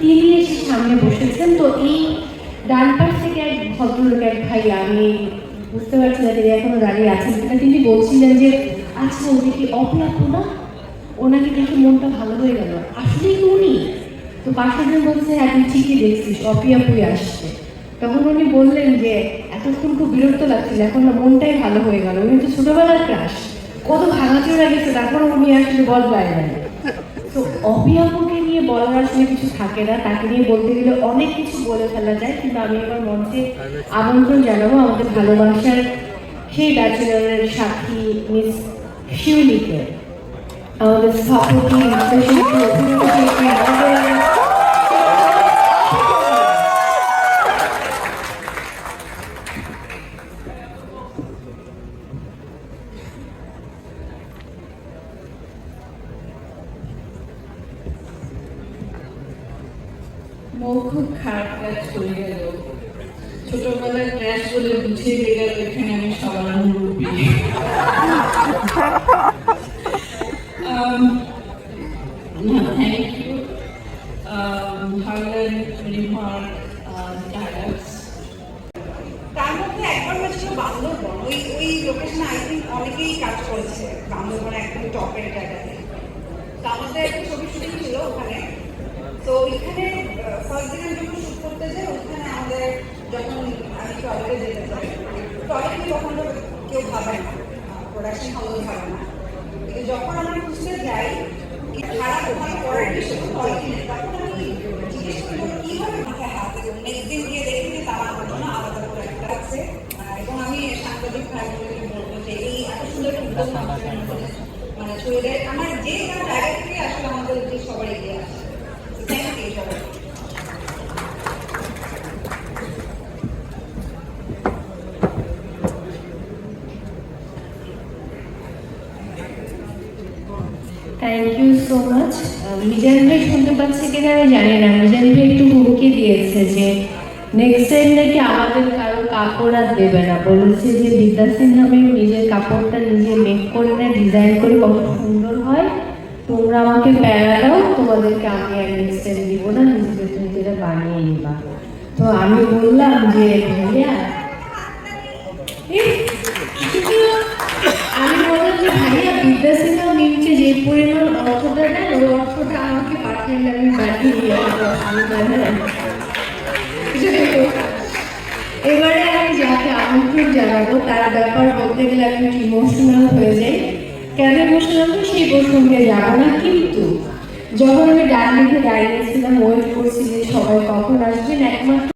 তিনি এসে সামনে বসেছেন। তো এই ডান পাশ থেকে এক ভদ্রলোক, এক ভাই, আমি বুঝতে পারছি না তিনি এখনও দাঁড়িয়ে আছেন কিনা। তিনি বলছিলেন যে আচ্ছা উনি কি অপরাধ না? ওনাকে দেখে মনটা ভালো হয়ে গেল। আসলেই তো উনি? তো পাশের বলছে হ্যাঁ তুই ঠিকই দেখছিস, অপিয়া পুই আসছে। তখন উনি বললেন যে, এতক্ষণ খুব বিরক্ত লাগছিল, এখন না মনটাই ভালো হয়ে গেল। উনি তো ছোটবেলার ক্রাশ। কত ভাঙাচোরা গেছে, তারপর উনি আসলে বদলায় না তো অভিয়াপুকে নিয়ে বলার আসলে কিছু থাকে না, তাকে নিয়ে বলতে গেলে অনেক কিছু বলে ফেলা যায়, কিন্তু আমি আমার মঞ্চে আমন্ত্রণ জানাব আমাদের ভালোবাসার সেই ব্যাচেলারের সাক্ষী মিস শিউলিকে। আমাদের স্থপতি খুব খারাপ কাজ গেল। ছোটবেলায় ক্র্যাশ বলে বুঝিয়ে দিয়ে গেল এখানে আমি সবার মুরব্বী Um, থ্যাংক ইউ হার্লেন রিমার তার মধ্যে একবার হয়েছিল বান্দরবন ওই ওই লোকেশনে আই থিঙ্ক অনেকেই কাজ করেছে বান্দরবনে একদম টপের জায়গাতে তো আমাদের একটা ছবি শুটিং ছিল ওখানে। তো ওইখানে ফার্স্ট দিন যখন শুট করতে যাই ওইখানে আমাদের যখন আমি টয়লেটে যেতে চাই টয়লেট তো কেউ ভাবে না প্রোডাকশন হাউস ভাবে না। কিন্তু যখন আমরা খুঁজতে যাই খারাপ জিজ্ঞেস করি কীভাবে মাথায় হাত নেক্সট দিন গিয়ে দেখি যে আমার জন্য আলাদা করে আছে। এবং আমি সাংবাদিক যে, এই এত সুন্দর উদ্যোগ মানে ছড়িয়ে আমার যে জায়গা থেকে আসলে আমাদের সবার এগিয়ে আসে। থ্যাংক ইউ সো মাচ শুনতে কিনা আমি জানি না একটু হুমকি দিয়েছে যে নেক্সট টাইম নাকি আমাদের কারও কাপড় আর দেবে না। বলেছে যে, বিদ্যা সিনহা নিজের কাপড়টা নিজে মেক করে নেয় ডিজাইন করে কত সুন্দর হয়। তোমরা আমাকে প্যারা দাও। তোমাদেরকে আমি আর নেক্সট দিব না নিজেদের নিজেরা বানিয়ে নিবা। তো আমি বললাম যে, ভাইয়া আমি বললাম যে, ভাইয়া বিদ্যা সিনহা মিমকে যে পরিমাণ অর্থটা দেন ওই অর্থটা আমাকে আমি দিয়ে আমি এবারে আমি যাকে আমন্ত্রণ জানাব, তার ব্যাপার বলতে গেলে আমি ইমোশনাল হয়ে যাই। কেন ইমোশনাল সেই প্রসঙ্গে যাব না, কিন্তু যখন আমি ডান দিকে দাঁড়িয়েছিলাম ওয়েট করছি যে সবাই কখন আসবেন একমাত্র